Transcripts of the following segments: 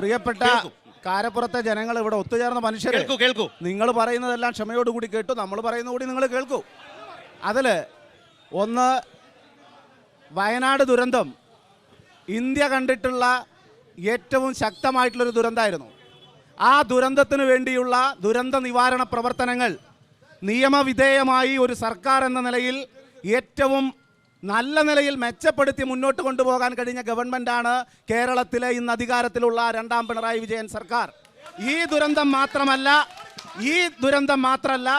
പ്രിയപ്പെട്ട കാരപ്പുറത്തെ ജനങ്ങൾ ഇവിടെ ഒത്തുചേർന്ന മനുഷ്യർ കേൾക്കൂ കേൾക്കൂ. നിങ്ങൾ പറയുന്നതെല്ലാം ക്ഷമയോടുകൂടി കേട്ടു നമ്മൾ പറയുന്ന കൂടി നിങ്ങൾ കേൾക്കൂ. അതിൽ ഒന്ന് വയനാട് ദുരന്തം. ഇന്ത്യ കണ്ടിട്ടുള്ള ഏറ്റവും ശക്തമായിട്ടുള്ളൊരു ദുരന്തമായിരുന്നു. ആ ദുരന്തത്തിന് വേണ്ടിയുള്ള ദുരന്ത നിവാരണ പ്രവർത്തനങ്ങൾ നിയമവിധേയമായി ഒരു സർക്കാർ എന്ന നിലയിൽ ഏറ്റവും നല്ല നിലയിൽ മെച്ചപ്പെടുത്തി മുന്നോട്ട് കൊണ്ടുപോകാൻ കഴിഞ്ഞ ഗവൺമെന്റാണ് കേരളത്തിലെ ഇന്ന് അധികാരത്തിലുള്ള രണ്ടാം പിണറായി വിജയൻ സർക്കാർ. ഈ ദുരന്തം മാത്രമല്ല ഈ ദുരന്തം മാത്രമല്ല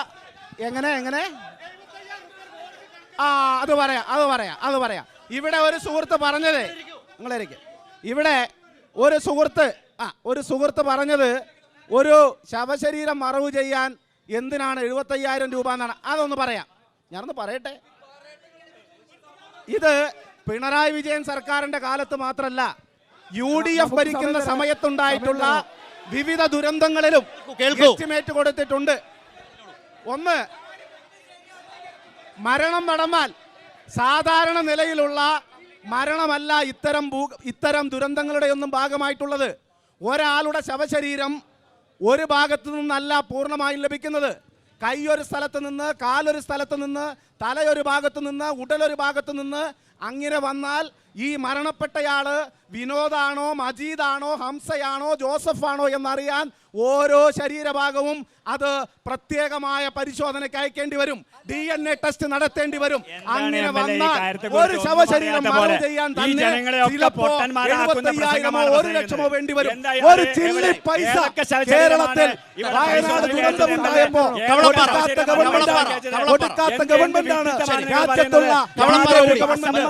എങ്ങനെ എങ്ങനെ? ആ അത് പറയാം അത് പറയാം അത് പറയാം. ഇവിടെ ഒരു സുഹൃത്ത് പറഞ്ഞത് നിങ്ങളിരിക്കെ. ഇവിടെ ഒരു സുഹൃത്ത് ആ ഒരു സുഹൃത്ത് പറഞ്ഞത് ഒരു ശവശരീരം മറവ് ചെയ്യാൻ എന്തിനാണ് എഴുപത്തയ്യായിരം രൂപ എന്നാണ്. അതൊന്ന് പറയാം. ഞാനൊന്ന് പറയട്ടെ. ഇത് പിണറായി വിജയൻ സർക്കാരിന്റെ കാലത്ത് മാത്രമല്ല യു ഡി എഫ് ഭരിക്കുന്ന സമയത്തുണ്ടായിട്ടുള്ള വിവിധ ദുരന്തങ്ങളിലും. എസ്റ്റിമേറ്റ് കൊടുത്തിട്ടുണ്ട്. ഒന്ന് മരണം നടന്നാൽ സാധാരണ നിലയിലുള്ള മരണമല്ല ഇത്തരം ഭൂ ഇത്തരം ദുരന്തങ്ങളുടെ ഒന്നും ഭാഗമായിട്ടുള്ളത്. ഒരാളുടെ ശവശരീരം ഒരു ഭാഗത്തു നിന്നല്ല പൂർണമായും ലഭിക്കുന്നത്. കൈ ഒരു സ്ഥലത്ത് നിന്ന് കാലൊരു സ്ഥലത്ത് നിന്ന് തലയൊരു ഭാഗത്ത് നിന്ന് ഉടലൊരു ഭാഗത്ത് നിന്ന് അങ്ങനെ വന്നാൽ ഈ മരണപ്പെട്ടയാൾ വിനോദാണോ മജീദാണോ ഹംസയാണോ ജോസഫാണോ എന്നറിയാൻ ഓരോ ശരീരഭാഗവും അത് പ്രത്യേകമായ പരിശോധനയ്ക്ക് അയക്കേണ്ടി വരും. ഡി എൻ എ ടെസ്റ്റ് നടത്തേണ്ടി വരും. അങ്ങനെ വന്നാൽ ഒരു ശവശരീരം മറവ് ചെയ്യാൻ തന്നെ ചിലപ്പോ എഴുപത്തയ്യായിരമോ ഒരു ലക്ഷമോ വേണ്ടി വരും. ഒരു ചില്ലി പൈസ കേരളത്തിൽ വയനാട് ദുരന്തമുണ്ടായപ്പോ കവളപ്പാറ, ഗവൺമെന്റ് ആണ് രാജ്യത്തുള്ള. ഗവൺമെന്റും